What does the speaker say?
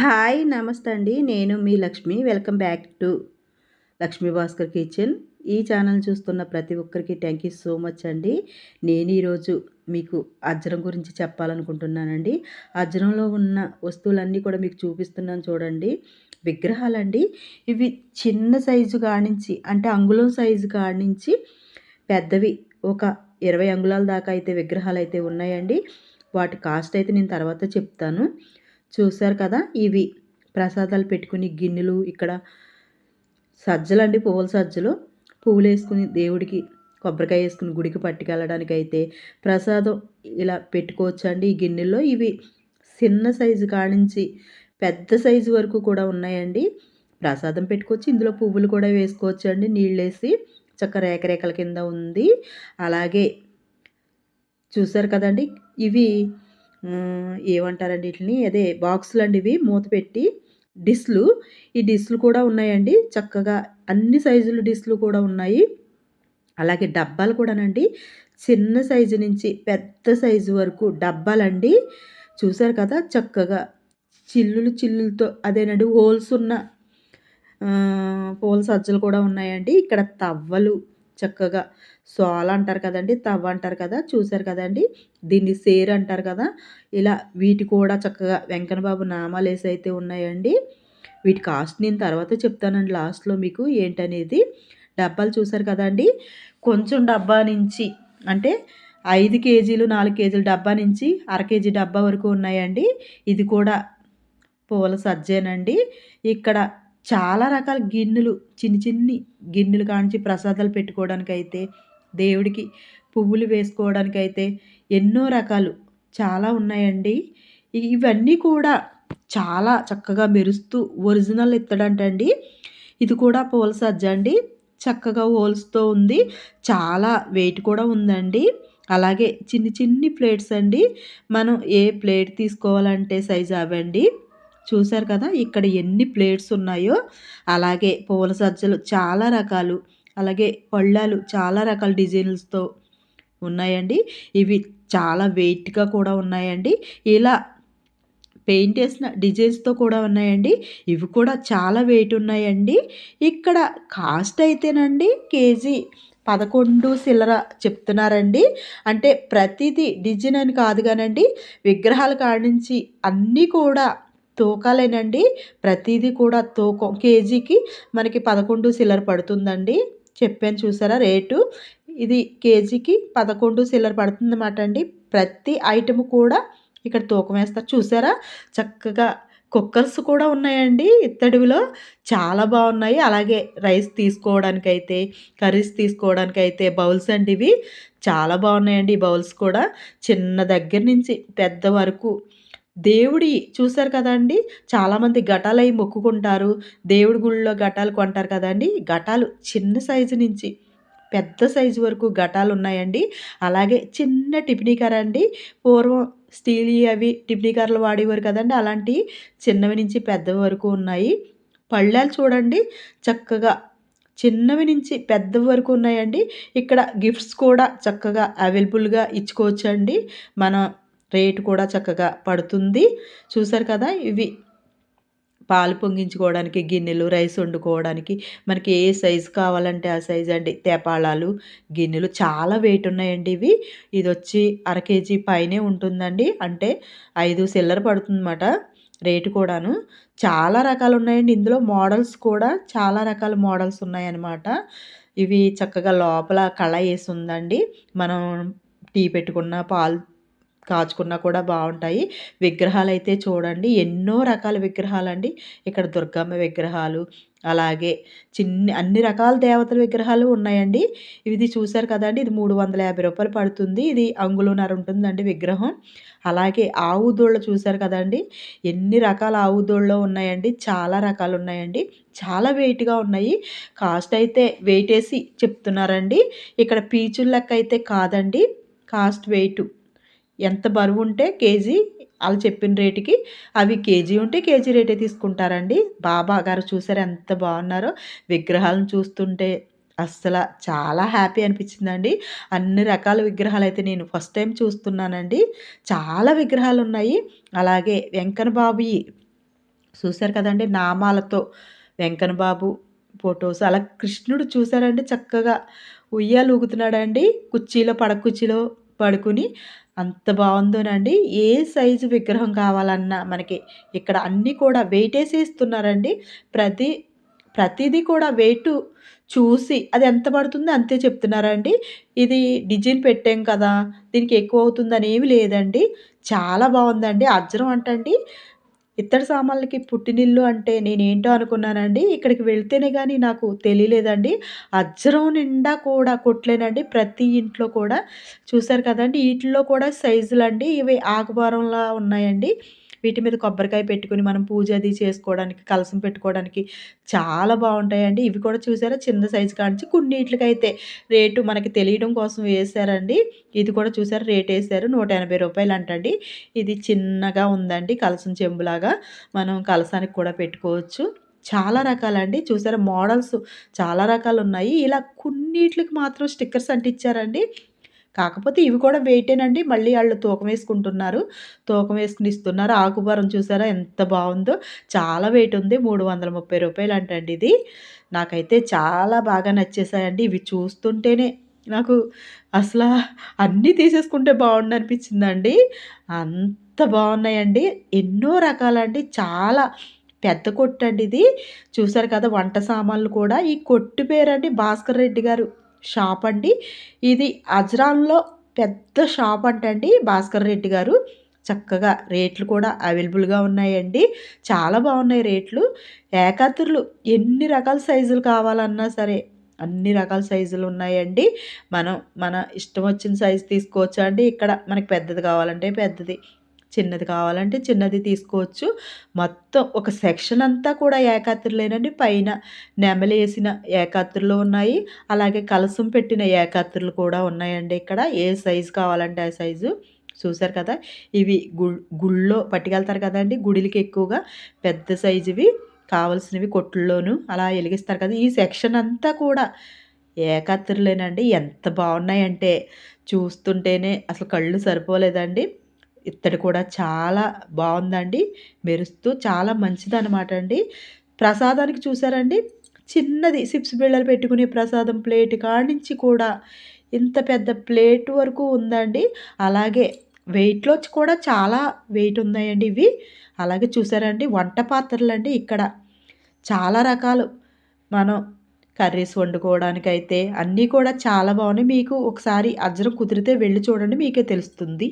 Hi నమస్తే అండి. నేను మీ Lakshmi. Welcome back to Lakshmi Bhaskar kitchen. ఈ ఛానల్ చూస్తున్న ప్రతి ఒక్కరికి థ్యాంక్ యూ సో మచ్ అండి. నేను ఈరోజు మీకు అజ్రం గురించి చెప్పాలనుకుంటున్నానండి. అజ్రంలో ఉన్న వస్తువులన్నీ కూడా మీకు చూపిస్తున్నాను చూడండి. విగ్రహాలండి. ఇవి చిన్న సైజు కానించి అంటే అంగుళం సైజు కానించి పెద్దవి. ఒక ఇరవై అంగుళాల దాకా అయితే విగ్రహాలు అయితే ఉన్నాయండి. వాటి కాస్ట్ అయితే నేను తర్వాత చెప్తాను. చూశారు కదా ఇవి. ప్రసాదాలు పెట్టుకుని గిన్నెలు ఇక్కడ సజ్జలు అండి పువ్వుల సజ్జలు. పువ్వులు వేసుకుని దేవుడికి కొబ్బరికాయ వేసుకుని గుడికి పట్టుకెళ్ళడానికి అయితే ప్రసాదం ఇలా పెట్టుకోవచ్చండి ఈ గిన్నెల్లో. ఇవి చిన్న సైజు కాడించి పెద్ద సైజు వరకు కూడా ఉన్నాయండి. ప్రసాదం పెట్టుకోవచ్చు. ఇందులో పువ్వులు కూడా వేసుకోవచ్చు అండి నీళ్ళు వేసి చక్క రేకరేకల కింద ఉంది. అలాగే చూసారు కదండి ఇవి ఏమంటారండి వీటిని? అదే బాక్సులు అండి ఇవి మూత పెట్టి డిస్లు ఈ డిస్లు కూడా ఉన్నాయండి. చక్కగా అన్ని సైజులు డిస్లు కూడా ఉన్నాయి. అలాగే డబ్బాలు కూడానండి. చిన్న సైజు నుంచి పెద్ద సైజు వరకు డబ్బాలండి. చూసారు కదా? చక్కగా చిల్లులు చిల్లులతో అదేనండి. హోల్స్ ఉన్న హోల్ సజ్జలు కూడా ఉన్నాయండి. ఇక్కడ తవ్వలు చక్కగా. సోల అంటారు కదండి తవ్వ అంటారు కదా చూశారు కదండి? దీన్ని సేర్ అంటారు కదా ఇలా వీటి కూడా చక్కగా వెంకన్నబాబు నామాలు వేసి అయితే ఉన్నాయండి వీటి కాస్ట్ నేను తర్వాత చెప్తానండి లాస్ట్లో మీకు ఏంటనేది. డబ్బాలు చూసారు కదండి కొంచెం డబ్బా నుంచి అంటే ఐదు కేజీలు నాలుగు కేజీల డబ్బా నుంచి అర కేజీ డబ్బా వరకు ఉన్నాయండి. ఇది కూడా పూల సజ్జేనండి. ఇక్కడ చాలా రకాల గిన్నెలు చిన్ని చిన్ని గిన్నెలు కానించి ప్రసాదాలు పెట్టుకోవడానికి అయితే దేవుడికి పువ్వులు వేసుకోవడానికి అయితే ఎన్నో రకాలు చాలా ఉన్నాయండి. ఇవన్నీ కూడా చాలా చక్కగా మెరుస్తూ ఒరిజినల్ ఇత్తడంటండి. ఇది కూడా పూల సజ్జ అండి. చక్కగా హోల్స్తో ఉంది. చాలా వెయిట్ కూడా ఉందండి. అలాగే చిన్ని చిన్ని ప్లేట్స్ అండి. మనం ఏ ప్లేట్ తీసుకోవాలంటే సైజు అవండి. చూశారు కదా ఇక్కడ ఎన్ని ప్లేట్స్ ఉన్నాయో అలాగే పూల సజ్జలు చాలా రకాలు అలాగే పళ్ళాలు చాలా రకాల డిజైన్స్తో ఉన్నాయండి. ఇవి చాలా వెయిట్గా కూడా ఉన్నాయండి. ఇలా పెయింట్ వేసిన డిజైన్స్తో కూడా ఉన్నాయండి. ఇవి కూడా చాలా వెయిట్ ఉన్నాయండి. ఇక్కడ కాస్ట్ అయితేనండి కేజీ పదకొండు సిల్లర చెప్తున్నారండి. అంటే ప్రతిదీ డిజైన్ అని కాదు కానండి విగ్రహాల కాడి నుంచి అన్నీ కూడా తూకాలేనండి. ప్రతిదీ కూడా తూకం. కేజీకి మనకి పదకొండు సిల్లర్ పడుతుందండి. చెప్పాను చూసారా రేటు? ఇది కేజీకి పదకొండు సిల్లర్ పడుతుందన్నమాట అండి ప్రతి ఐటెం కూడా ఇక్కడ తూకం వేస్తారు. చూసారా? చక్కగా కుక్కర్స్ కూడా ఉన్నాయండి ఇత్తడివిలో. చాలా బాగున్నాయి. అలాగే రైస్ తీసుకోవడానికైతే కర్రీస్ తీసుకోవడానికైతే బౌల్స్ అండి ఇవి. చాలా బాగున్నాయండి ఈ బౌల్స్ కూడా. చిన్న దగ్గర నుంచి పెద్ద వరకు దేవుడి చూశారు కదండి చాలామంది ఘటాలు అవి మొక్కుకుంటారు. దేవుడి గుళ్ళో ఘటాలు కొంటారు కదండి ఘటాలు చిన్న సైజు నుంచి పెద్ద సైజు వరకు ఘటాలు ఉన్నాయండి. అలాగే చిన్న టిఫినీ అండి. పూర్వం స్టీల్ అవి టిఫినీ కర్రలు వాడేవారు కదండి అలాంటి చిన్నవి నుంచి పెద్దవి వరకు ఉన్నాయి. పళ్ళాలు చూడండి. చక్కగా చిన్నవి నుంచి పెద్దవి వరకు ఉన్నాయండి. ఇక్కడ గిఫ్ట్స్ కూడా చక్కగా అవైలబుల్గా ఇచ్చుకోవచ్చండి. మన రేటు కూడా చక్కగా పడుతుంది. చూసారు కదా ఇవి పాలు పొంగించుకోవడానికి గిన్నెలు రైస్ వండుకోవడానికి మనకి ఏ సైజు కావాలంటే ఆ సైజు అండి. తేపాళాలు గిన్నెలు చాలా వెయిట్ ఉన్నాయండి ఇవి. ఇది వచ్చి అర కేజీ పైనే ఉంటుందండి. అంటే ఐదు సిల్లర్ పడుతుందన్నమాట రేటు కూడాను. చాలా రకాలు ఉన్నాయండి. ఇందులో మోడల్స్ కూడా చాలా రకాల మోడల్స్ ఉన్నాయన్నమాట. ఇవి చక్కగా లోపల కళ వేసి ఉందండి. మనం టీ పెట్టుకున్న పాలు కాచుకున్నా కూడా బాగుంటాయి. విగ్రహాలు అయితే చూడండి ఎన్నో రకాల విగ్రహాలు అండి ఇక్కడ దుర్గమ్మ విగ్రహాలు అలాగే చిన్ని అన్ని రకాల దేవతల విగ్రహాలు ఉన్నాయండి. ఇది చూశారు కదండి ఇది మూడు వందల యాభై రూపాయలు పడుతుంది. ఇది అంగుళన్నర ఉంటుందండి విగ్రహం. అలాగే ఆవు చూశారు కదండి ఎన్ని రకాల ఆవు దోళ్ళు ఉన్నాయండి చాలా రకాలు ఉన్నాయండి. చాలా వెయిట్గా ఉన్నాయి. కాస్ట్ అయితే వెయిట్ వేసి చెప్తున్నారండి. ఇక్కడ పీచుల లెక్క అయితే కాదండి కాస్ట్ వెయిట్. ఎంత బరువు ఉంటే కేజీ వాళ్ళు చెప్పిన రేటుకి అవి కేజీ ఉంటే కేజీ రేటే తీసుకుంటారండి. బాబా గారు చూసారు ఎంత బాగున్నారో. విగ్రహాలను చూస్తుంటే అస్సలు చాలా హ్యాపీ అనిపించిందండి. అన్ని రకాల విగ్రహాలు అయితే నేను ఫస్ట్ టైం చూస్తున్నానండి. చాలా విగ్రహాలు ఉన్నాయి. అలాగే వెంకన్న బాబు చూశారు కదండి నామాలతో వెంకన్న బాబు ఫోటోస్. అలా కృష్ణుడు చూశారండి చక్కగా ఉయ్యాల ఊగుతున్నాడండి. కుర్చీలో పడక కుర్చీలో పడుకుని అంత బాగుందోనండి ఏ సైజు విగ్రహం కావాలన్నా మనకి ఇక్కడ అన్నీ కూడా వెయిటేసి ఇస్తున్నారండి. ప్రతి ప్రతిదీ కూడా వెయిట్ చూసి అది ఎంత పడుతుందో అంతే చెప్తున్నారండి. ఇది డిజైన్ పెట్టాం కదా! దీనికి ఎక్కువ అవుతుందని ఏమి లేదండి. చాలా బాగుందండి అజ్రం అంటండి ఇత్తడి సామాన్లకి పుట్టినిల్లు అంటే నేనేంటో అనుకున్నానండి. ఇక్కడికి వెళ్తేనే కానీ నాకు తెలియలేదండి. అజ్జరం నిండా కూడా కొట్లేనండి. ప్రతి ఇంట్లో కూడా చూశారు కదండి వీటిల్లో కూడా సైజులు అండి ఇవి ఆకుభారంలా ఉన్నాయండి. వీటి మీద కొబ్బరికాయ పెట్టుకొని మనం పూజ అది చేసుకోవడానికి, కలసం పెట్టుకోవడానికి చాలా బాగుంటాయండి ఇవి కూడా చూసారా చిన్న సైజు కానించి కొన్నిట్లకైతే రేటు మనకి తెలియడం కోసం వేసారండి ఇది కూడా చూసారా రేటేశారు. రూ. 180 అంటండి. ఇది చిన్నగా ఉందండి కలసం చెంబులాగా. మనం కలసానికి కూడా పెట్టుకోవచ్చు. చాలా రకాలండి. చూసారా మోడల్స్ చాలా రకాలు ఉన్నాయి ఇలా కొన్నిట్లకి మాత్రం స్టిక్కర్స్ అంటించారండి. కాకపోతే ఇవి కూడా వెయిటేనండి. మళ్ళీ వాళ్ళు తూకం వేసుకుంటున్నారు. తూకం వేసుకుని ఇస్తున్నారు. ఆకుభారం చూసారా ఎంత బాగుందో చాలా వెయిట్ ఉంది. మూడు వందల ముప్పై రూపాయలు అంటండి ఇది. నాకైతే చాలా బాగా నచ్చేసాయండి. ఇవి చూస్తుంటేనే నాకు అసలు అన్నీ తీసేసుకుంటే బావుండనిపించిందండి. అంత బాగున్నాయండి ఎన్నో రకాలండి. చాలా పెద్ద కొట్టు అండి ఇది. చూసారు కదా! వంట సామాన్లు కూడా ఈ కొట్టు పేరండి భాస్కర్ రెడ్డి గారు షాప్ అండి. ఇది అజ్రాన్‌లో పెద్ద షాప్ అంటండి భాస్కర్ రెడ్డి గారు. చక్కగా రేట్లు కూడా అవైలబుల్‌గా ఉన్నాయండి. చాలా బాగున్నాయి రేట్లు. ఏకాత్రులు ఎన్ని రకాల సైజులు కావాలన్నా సరే అన్ని రకాల సైజులు ఉన్నాయండి. మనం మన ఇష్టం వచ్చిన సైజు తీసుకోవచ్చా అండి. ఇక్కడ మనకి పెద్దది కావాలంటే పెద్దది, చిన్నది కావాలంటే చిన్నది తీసుకోవచ్చు. మొత్తం ఒక సెక్షన్ అంతా కూడా ఏకాత్రులేనండి. పైన నెమలేసిన ఏకాత్రులు ఉన్నాయి. అలాగే కలసం పెట్టిన ఏకాత్రులు కూడా ఉన్నాయండి ఇక్కడ. ఏ సైజు కావాలంటే ఆ సైజు. చూశారు కదా! ఇవి గు గుళ్ళో పట్టుకెళ్తారు కదండి గుడిలకి ఎక్కువగా పెద్ద సైజువి కావలసినవి కొట్టుల్లోనూ అలా వెలిగిస్తారు కదా! ఈ సెక్షన్ అంతా కూడా ఏకాత్రులేనండి. ఎంత బాగున్నాయంటే చూస్తుంటేనే అసలు కళ్ళు సరిపోలేదండి. ఇత్తడి కూడా చాలా బాగుందండి మెరుస్తూ చాలా మంచిదనమాట అండి. ప్రసాదానికి చూసారండి చిన్నది సిప్స్ బిళ్ళలు పెట్టుకునే ప్రసాదం ప్లేట్ కాడించి కూడా ఇంత పెద్ద ప్లేట్ వరకు ఉందండి. అలాగే వెయిట్‌లో కూడా చాలా వెయిట్ ఉన్నాయండి ఇవి. అలాగే చూసారండి వంట పాత్రలు అండి ఇక్కడ చాలా రకాలు మనం కర్రీస్ వండుకోవడానికైతే అన్నీ కూడా చాలా బాగున్నాయి మీకు ఒకసారి అజ్జరం కుదిరితే వెళ్ళి చూడండి మీకే తెలుస్తుంది.